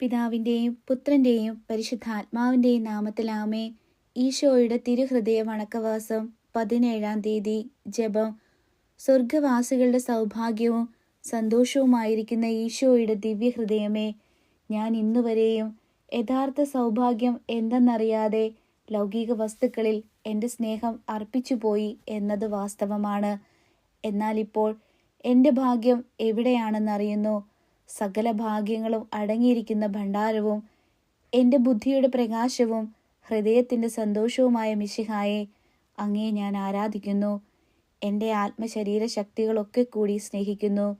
പിതാവിന്റെയും പുത്രന്റെയും പരിശുദ്ധാത്മാവിന്റെയും നാമത്തിലാമേ. ഈശോയുടെ തിരുഹൃദയ വണക്കവാസം പതിനേഴാം തീയതി. ജപം. സ്വർഗവാസികളുടെ സൗഭാഗ്യവും സന്തോഷവുമായിരിക്കുന്ന ഈശോയുടെ ദിവ്യഹൃദയമേ ഞാൻ ഇന്നുവരെയും യഥാർത്ഥ സൗഭാഗ്യം എന്തെന്നറിയാതെ ലൗകിക വസ്തുക്കളിൽ എന്റെ സ്നേഹം അർപ്പിച്ചുപോയി എന്നത് വാസ്തവമാണ്. എന്നാൽ ഇപ്പോൾ എന്റെ ഭാഗ്യം എവിടെയാണെന്നറിയുന്നു? സകല ഭാഗ്യങ്ങളും അടങ്ങിയിരിക്കുന്ന ഭണ്ഡാരവും എന്റെ ബുദ്ധിയുടെ പ്രകാശവും ഹൃദയത്തിന്റെ സന്തോഷവുമായ മിശിഹായെ അങ്ങേ ഞാൻ ആരാധിക്കുന്നു. എന്റെ ആത്മശരീര ശക്തികളൊക്കെ കൂടി സ്നേഹിക്കുന്നു.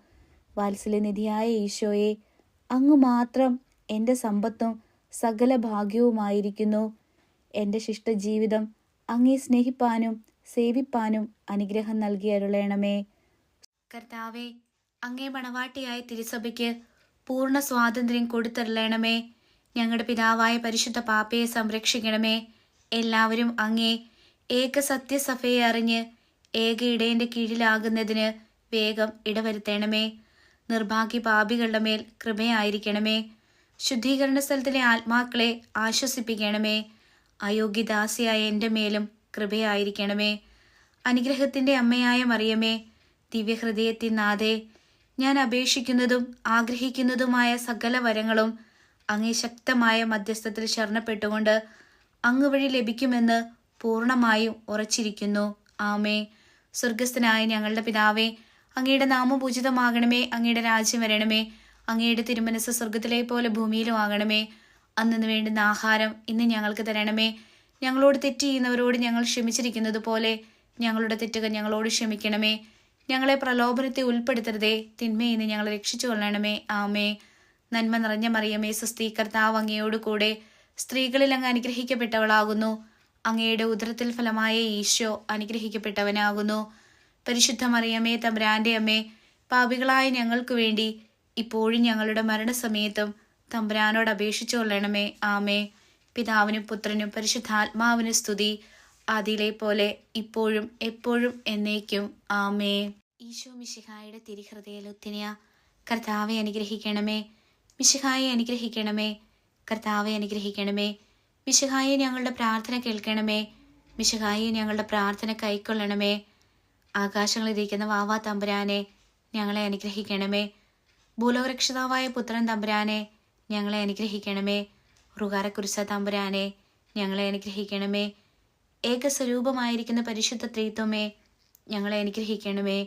വാത്സല്യനിധിയായ ഈശോയെ അങ്ങ് മാത്രം എന്റെ സമ്പത്തും സകല ഭാഗ്യവുമായിരിക്കുന്നു എന്റെ ശിഷ്ടജീവിതം അങ്ങേ സ്നേഹിപ്പാനും സേവിപ്പാനും അനുഗ്രഹം നൽകി അരുളേണമേ. കർത്താവെ അങ്ങേ മണവാട്ടിയായ തിരുസഭയ്ക്ക് പൂർണ സ്വാതന്ത്ര്യം കൊടുത്തരളണമേ ഞങ്ങളുടെ പിതാവായ പരിശുദ്ധ പാപ്പയെ സംരക്ഷിക്കണമേ. എല്ലാവരും അങ്ങേ ഏക സത്യസഭയെ അറിഞ്ഞ് ഏക ഇടയന്റെ കീഴിലാകുന്നതിന് വേഗം ഇടവരുത്തേണമേ. നിർഭാഗ്യ പാപികളുടെ മേൽ കൃപയായിരിക്കണമേ. ശുദ്ധീകരണ സ്ഥലത്തിലെ ആത്മാക്കളെ ആശ്വസിപ്പിക്കണമേ. അയോഗ്യദാസിയായ എന്റെ മേലും കൃപയായിരിക്കണമേ. അനുഗ്രഹത്തിന്റെ അമ്മയായ മറിയമേ ദിവ്യഹൃദയത്തിൻ നാഥേ ഞാൻ അപേക്ഷിക്കുന്നതും ആഗ്രഹിക്കുന്നതുമായ സകല വരങ്ങളും അങ്ങേ ശക്തമായ മധ്യസ്ഥത്തിൽ ശരണപ്പെട്ടുകൊണ്ട് അങ്ങ് വഴി ലഭിക്കുമെന്ന് പൂർണമായും ഉറച്ചിരിക്കുന്നു. ആമേ. സ്വർഗസ്ഥനായ ഞങ്ങളുടെ പിതാവേ അങ്ങയുടെ നാമപൂജിതമാകണമേ അങ്ങയുടെ രാജ്യം വരണമേ അങ്ങയുടെ തിരുമനസ് സ്വർഗത്തിലെ പോലെ ഭൂമിയിലും ആകണമേ. അന്നു വേണ്ടുന്ന ആഹാരം ഇന്ന് ഞങ്ങൾക്ക് തരണമേ. ഞങ്ങളോട് തെറ്റ് ചെയ്യുന്നവരോട് ഞങ്ങൾ ക്ഷമിച്ചിരിക്കുന്നത് പോലെ ഞങ്ങളുടെ തെറ്റുകൾ ഞങ്ങളോട് ക്ഷമിക്കണമേ. ഞങ്ങളെ പ്രലോഭനത്തെ ഉൾപ്പെടുത്തരുതേ. തിന്മയിൽ നിന്ന് ഞങ്ങളെ രക്ഷിച്ചു കൊള്ളണമേ. ആമേ. നന്മ നിറഞ്ഞ മറിയമേ കർത്താവ് അങ്ങയോട് കൂടെ സ്ത്രീകളിൽ അങ്ങ് അനുഗ്രഹിക്കപ്പെട്ടവളാകുന്നു. അങ്ങയുടെ ഉദരത്തിൽ ഫലമായ ഈശോ അനുഗ്രഹിക്കപ്പെട്ടവനാകുന്നു. പരിശുദ്ധ മറിയമേ തമ്പുരാന്റെ അമ്മേ പാപികളായ ഞങ്ങൾക്ക് വേണ്ടി ഇപ്പോഴും ഞങ്ങളുടെ മരണസമയത്തും തമ്പുരാനോട് അപേക്ഷിച്ചു കൊള്ളണമേ. ആമേ. പിതാവിനും പുത്രനും പരിശുദ്ധാത്മാവിനും സ്തുതി. അതിലെ പോലെ ഇപ്പോഴും എപ്പോഴും എന്നേക്കും. ആമേ. ഈശോ മിശിഹായുടെ തിരിഹൃദയലുത്തിനിയ കർത്താവെ അനുഗ്രഹിക്കണമേ. മിശിഹായെ അനുഗ്രഹിക്കണമേ. കർത്താവെ അനുഗ്രഹിക്കണമേ. മിശിഹായെ ഞങ്ങളുടെ പ്രാർത്ഥന കേൾക്കണമേ. മിശിഹായെ ഞങ്ങളുടെ പ്രാർത്ഥന കൈക്കൊള്ളണമേ. ആകാശങ്ങളിരിക്കുന്ന വാവാ തമ്പുരാനെ ഞങ്ങളെ അനുഗ്രഹിക്കണമേ. ഭൂലോകരക്ഷിതാവായ പുത്രൻ തമ്പുരാനെ ഞങ്ങളെ അനുഗ്രഹിക്കണമേ. റുകാരക്കുരിശ തമ്പുരാനെ ഞങ്ങളെ അനുഗ്രഹിക്കണമേ. ഏകസ്വരൂപമായിരിക്കുന്ന പരിശുദ്ധ ത്രീത്വമേ ഞങ്ങളെ അനുഗ്രഹിക്കണമേ.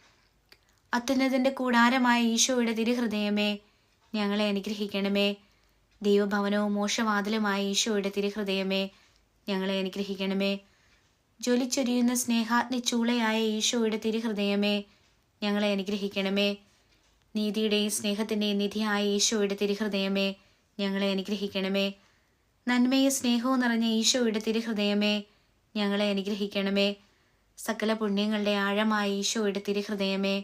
അത്യുന്നതിന്റെ കൂടാരമായ ഈശോയുടെ തിരുഹൃദയമേ ഞങ്ങളെ അനുഗ്രഹിക്കണമേ. ദൈവഭവനവും മോശവാതിലുമായ ഈശോയുടെ തിരുഹൃദയമേ ഞങ്ങളെ അനുഗ്രഹിക്കണമേ. ജ്വലിച്ചൊരിയുന്ന സ്നേഹാഗ്നി ചൂളയായ ഈശോയുടെ തിരുഹൃദയമേ ഞങ്ങളെ അനുഗ്രഹിക്കണമേ. നീതിയുടെയും സ്നേഹത്തിന്റെയും നിധിയായ ഈശോയുടെ തിരുഹൃദയമേ ഞങ്ങളെ അനുഗ്രഹിക്കണമേ. നന്മയും സ്നേഹവും നിറഞ്ഞ ഈശോയുടെ തിരുഹൃദയമേ ഞങ്ങളെ അനുഗ്രഹിക്കണമേ. സകല പുണ്യങ്ങളുടെ ആഴമായ ഈശോയുടെ തിരുഹൃദയമേ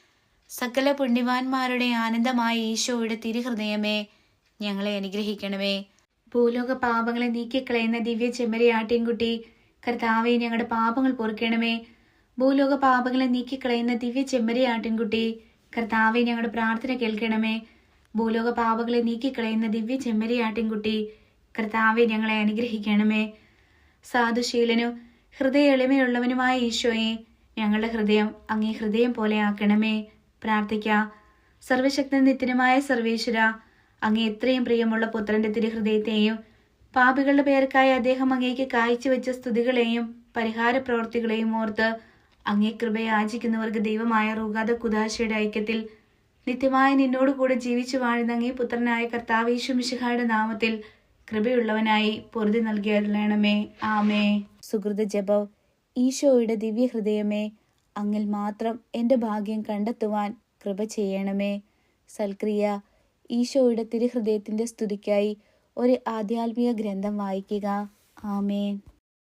സകല പുണ്യവാന്മാരുടെ ആനന്ദമായ ഈശോയുടെ തിരുഹൃദയമേ ഞങ്ങളെ അനുഗ്രഹിക്കണമേ. ഭൂലോക പാപങ്ങളെ നീക്കിക്കളയുന്ന ദിവ്യ ചെമ്മരിയാട്ടിൻകുട്ടി കർത്താവെ ഞങ്ങളുടെ പാപങ്ങൾ പൊറുക്കണമേ. ഭൂലോക പാപങ്ങളെ നീക്കിക്കളയുന്ന ദിവ്യ ചെമ്മരിയാട്ടിൻകുട്ടി കർത്താവെ ഞങ്ങളുടെ പ്രാർത്ഥന കേൾക്കണമേ. ഭൂലോക പാപങ്ങളെ നീക്കിക്കളയുന്ന ദിവ്യ ചെമ്മരിയാട്ടിൻകുട്ടി കർത്താവെ ഞങ്ങളെ അനുഗ്രഹിക്കണമേ. സാധുശീലനും ഹൃദയ എളിമയുള്ളവനുമായ ഈശോയെ ഞങ്ങളുടെ ഹൃദയം അങ്ങേ ഹൃദയം പോലെ ആക്കണമേ. പ്രാർത്ഥിക്കാം. സർവശക്തൻ നിത്യനുമായ സർവേശ്വര അങ്ങേ എത്രയും പ്രിയമുള്ള പുത്രന്റെ തിരുഹൃദയത്തെയും പാപികളുടെ പേർക്കായി അദ്ദേഹം അങ്ങേക്ക് കാഴ്ചവെച്ച സ്തുതികളെയും പരിഹാര പ്രവർത്തികളെയും ഓർത്ത് അങ്ങേ കൃപയെ ആചിക്കുന്നവർക്ക് ദൈവമായ റൂഗാദ കുദാശയുടെ ഐക്യത്തിൽ നിത്യമായ നിന്നോട് കൂടെ ജീവിച്ചു വാഴുന്ന അങ്ങേ പുത്രനായ കർത്താവേശു മിശിഹായുടെ നാമത്തിൽ കൃപയുള്ളവനായി പൊറുതി നൽകിയരുളണമേ ആമേ സുഹൃത ജപം ഈശോയുടെ ദിവ്യഹൃദയമേ അങ്ങിൽ മാത്രം എന്റെ ഭാഗ്യം കണ്ടെത്തുവാൻ കൃപ ചെയ്യണമേ. സൽക്രിയ ഈശോയുടെ തിരുഹൃദയത്തിന്റെ സ്തുതിക്കായി ഒരു ആധ്യാത്മിക ഗ്രന്ഥം വായിക്കുക. ആമേൻ.